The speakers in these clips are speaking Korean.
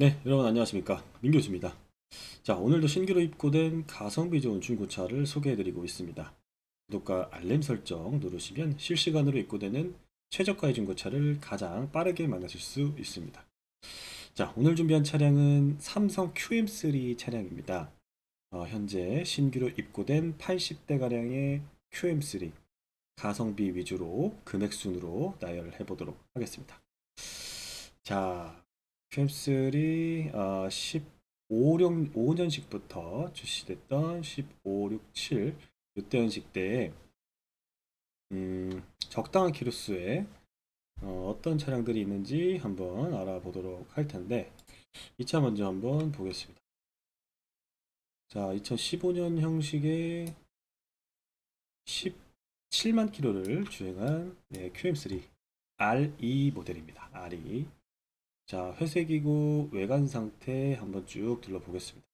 네, 여러분 안녕하십니까. 민교수입니다. 자, 오늘도 신규로 입고된 가성비 좋은 중고차를 소개해드리고 있습니다. 구독과 알림 설정 누르시면 실시간으로 입고되는 최저가의 중고차를 가장 빠르게 만나실 수 있습니다. 자, 오늘 준비한 차량은 삼성 QM3 차량입니다. 어, 현재 신규로 입고된 80대가량의 QM3 가성비 위주로 금액 순으로 나열을 해보도록 하겠습니다. 자, QM3 어, 15년 5년식부터 출시됐던 15, 6, 7 이때 연식 때에 음, 적당한 키로수에 어, 어떤 차량들이 있는지 한번 알아보도록 할 텐데 이 차 먼저 한번 보겠습니다. 자, 2015년 형식의 17만 킬로를 주행한 네, QM3 RE 모델입니다. RE 자, 회색이고 외관 상태 한번 쭉 둘러보겠습니다.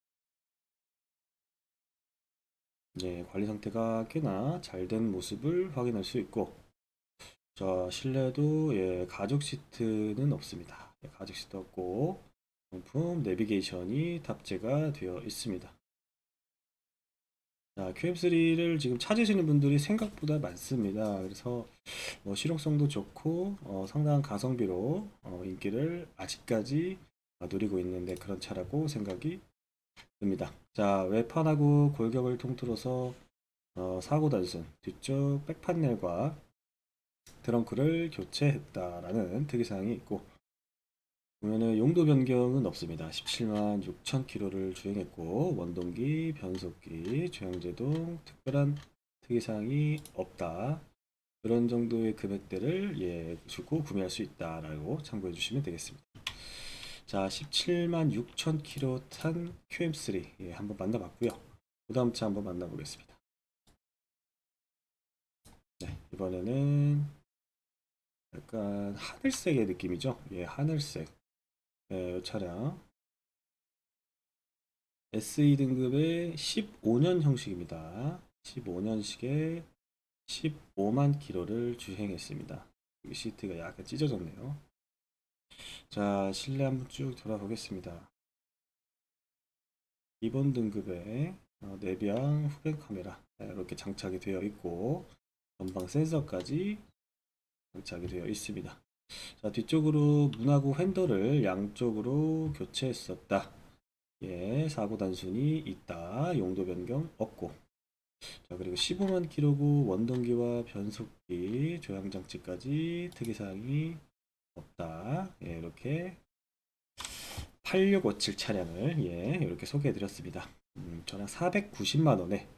네, 관리 상태가 꽤나 잘 된 모습을 확인할 수 있고, 자, 실내도 예, 가죽 시트는 없습니다. 예, 가죽 시트 없고, 정품 내비게이션이 탑재가 되어 있습니다. 자, QM3를 지금 찾으시는 분들이 생각보다 많습니다. 그래서 뭐 실용성도 좋고 어, 상당한 가성비로 어, 인기를 아직까지 어, 누리고 있는데 그런 차라고 생각이 듭니다. 자, 외판하고 골격을 통틀어서 어, 사고 단순 뒤쪽 백판넬과 트렁크를 교체했다라는 특이사항이 있고 보면은 용도 변경은 없습니다. 17만 6천 킬로를 주행했고 원동기, 변속기, 주행제동 특별한 특이사항이 없다. 그런 정도의 금액대를 예 주고 구매할 수 있다라고 참고해 주시면 되겠습니다. 자, 17만 6천 킬로 탄 QM3 예, 한번 만나봤고요. 그 다음 차 한번 만나보겠습니다. 네, 이번에는 약간 하늘색의 느낌이죠. 예, 하늘색. 네, 이 차량 SE 등급의 15년 형식입니다. 15년식에 15만 킬로를 주행했습니다. 여기 시트가 약간 찢어졌네요. 자, 실내 한번 쭉 돌아보겠습니다. 기본 등급의 어, 내비양 후방 카메라 네, 이렇게 장착이 되어 있고 전방 센서까지 장착이 되어 있습니다. 자, 뒤쪽으로 문하고 핸들을 양쪽으로 교체했었다. 예, 사고 단순이 있다. 용도 변경 없고. 자, 그리고 15만 킬로고 원동기와 변속기, 조향 장치까지 특이사항이 없다. 예, 이렇게 8657 차량을 예, 이렇게 소개해 드렸습니다. 음, 저랑 490만 원에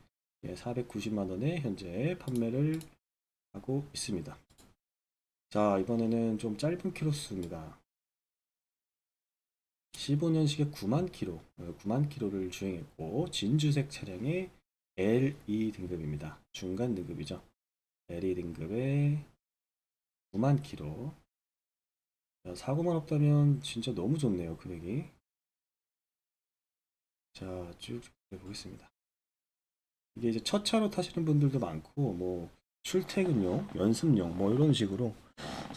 예, 490만 원에 현재 판매를 하고 있습니다. 자, 이번에는 좀 짧은 키로수입니다. 15년식에 9만 킬로, 9만 킬로를 주행했고 진주색 차량의 LE 등급입니다. 중간 등급이죠. LE 등급의 9만 킬로. 자, 사고만 없다면 진짜 너무 좋네요, 금액이. 자, 쭉 해보겠습니다. 이게 이제 첫 차로 타시는 분들도 많고, 뭐, 출퇴근용, 연습용, 뭐, 이런 식으로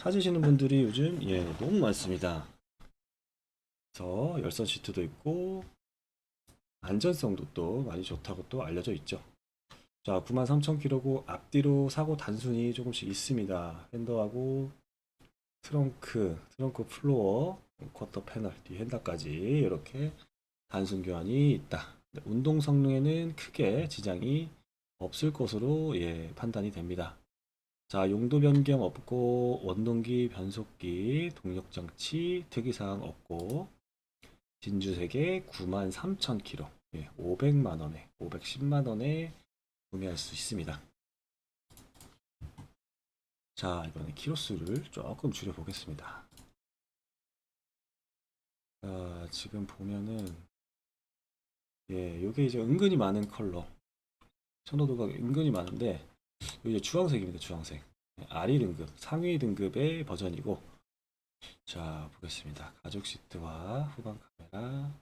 찾으시는 분들이 요즘, 예, 너무 많습니다. 그래서 열선 시트도 있고, 안전성도 또 많이 좋다고 또 알려져 있죠. 자, 93,000km고 앞뒤로 사고 단순히 조금씩 있습니다. 핸더하고 트렁크, 트렁크 플로어, 쿼터 패널, 뒤 핸들까지 이렇게 단순 교환이 있다. 운동 성능에는 크게 지장이 없을 것으로 예, 판단이 됩니다. 자, 용도 변경 없고 원동기, 변속기, 동력 장치 특이사항 없고 진주색에 93,000km, 예, 500만 원에, 510만 원에 구매할 수 있습니다. 자, 이번에 키로수를 조금 줄여 보겠습니다. 자, 지금 보면은 예, 요게 이제 은근히 많은 컬러. 선호도가 은근히 많은데 이게 주황색입니다. 주황색. 예, RE 등급, 상위 등급의 버전이고 자, 보겠습니다. 가죽 시트와 후방 카메라.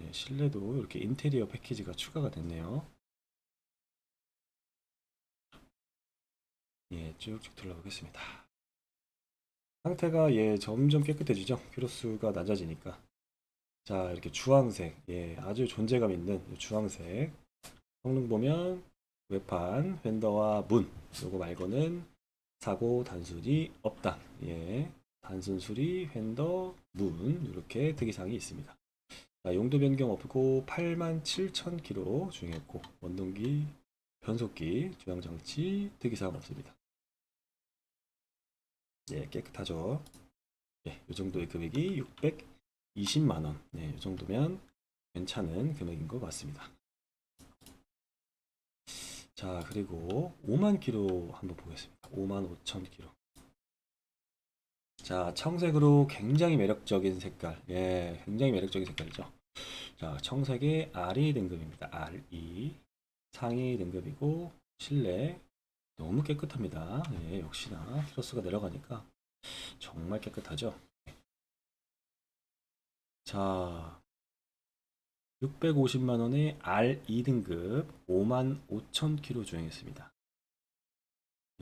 예, 실내도 이렇게 인테리어 패키지가 추가가 됐네요. 예, 쭉쭉 둘러보겠습니다. 상태가 예 점점 깨끗해지죠. 키로수가 낮아지니까. 자 이렇게 주황색 예 아주 존재감 있는 이 주황색 성능 보면 외판 휀더와 문 요거 말고는 사고 단순이 없다. 예 단순 수리 휀더 문 이렇게 특이사항이 있습니다. 자, 용도 변경 없고 87,000km 주행했고 원동기 변속기 조향 장치 특이사항 없습니다. 예, 깨끗하죠. 예, 이 정도의 금액이 620만 원. 네, 이 정도면 괜찮은 금액인 것 같습니다. 자, 그리고 5만 킬로 한번 보겠습니다. 5만 5천 킬로. 자, 청색으로 굉장히 매력적인 색깔. 예, 굉장히 매력적인 색깔이죠. 자, 청색의 RE 등급입니다. RE. 상위 등급이고, 실내 너무 깨끗합니다. 예, 역시나 키로수가 내려가니까 정말 깨끗하죠. 자, 650만 원의 R2 등급 5만 5천 킬로 주행했습니다.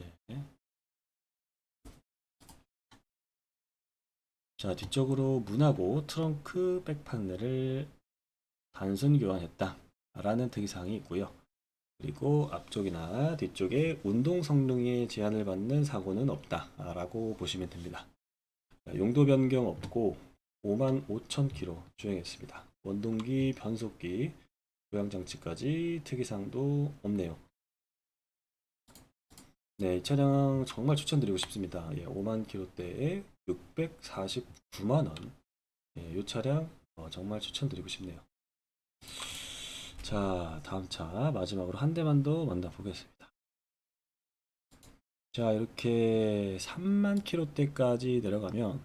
예. 자, 뒤쪽으로 문하고 트렁크 백 판넬을 단순 교환했다. 라는 특이사항이 있고요. 그리고 앞쪽이나 뒤쪽에 운동 성능에 제한을 받는 사고는 없다. 라고 보시면 됩니다. 자, 용도 변경 없고 5만 5천 킬로 주행했습니다. 원동기, 변속기, 조향장치까지 특이사항도 없네요. 네, 이 차량 정말 추천드리고 싶습니다. 예, 5만 킬로대에 649만 원. 예, 이 차량 어, 정말 추천드리고 싶네요. 자, 다음 차 마지막으로 한 대만 더 만나보겠습니다. 자, 이렇게 3만 킬로대까지 내려가면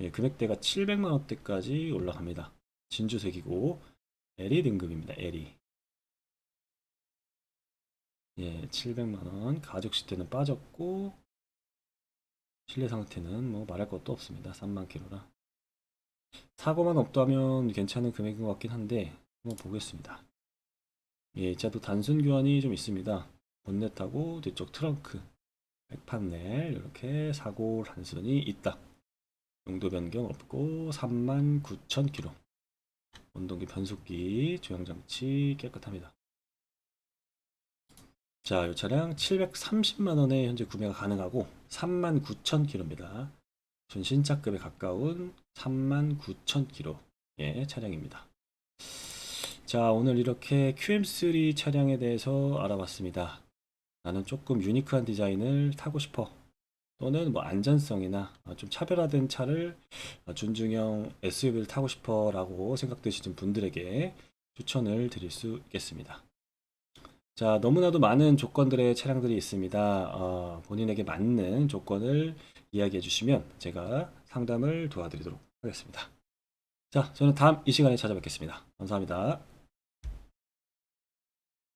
예, 금액대가 700만 원대까지 올라갑니다. 진주색이고 LE 등급입니다. LE. 예, 700만 원. 가죽 시트는 빠졌고 실내 상태는 뭐 말할 것도 없습니다. 3만 킬로라. 사고만 없다면 괜찮은 금액인 것 같긴 한데 한번 보겠습니다. 예, 이 차도 단순 교환이 좀 있습니다. 본넷하고 뒤쪽 트렁크, 백판넬 이렇게 사고 단순이 있다. 용도 변경 없고 39,000km. 원동기 변속기, 조향장치 깨끗합니다. 자, 이 차량 730만 원에 현재 구매가 가능하고 39,000km입니다. 준신차급에 가까운 39,000km의 차량입니다. 자, 오늘 이렇게 QM3 차량에 대해서 알아봤습니다. 나는 조금 유니크한 디자인을 타고 싶어. 또는 뭐 안전성이나 좀 차별화된 차를 준중형 SUV를 타고 싶어 라고 생각되시는 분들에게 추천을 드릴 수 있겠습니다. 자, 너무나도 많은 조건들의 차량들이 있습니다. 어, 본인에게 맞는 조건을 이야기해 주시면 제가 상담을 도와드리도록 하겠습니다. 자, 저는 다음 이 시간에 찾아뵙겠습니다. 감사합니다.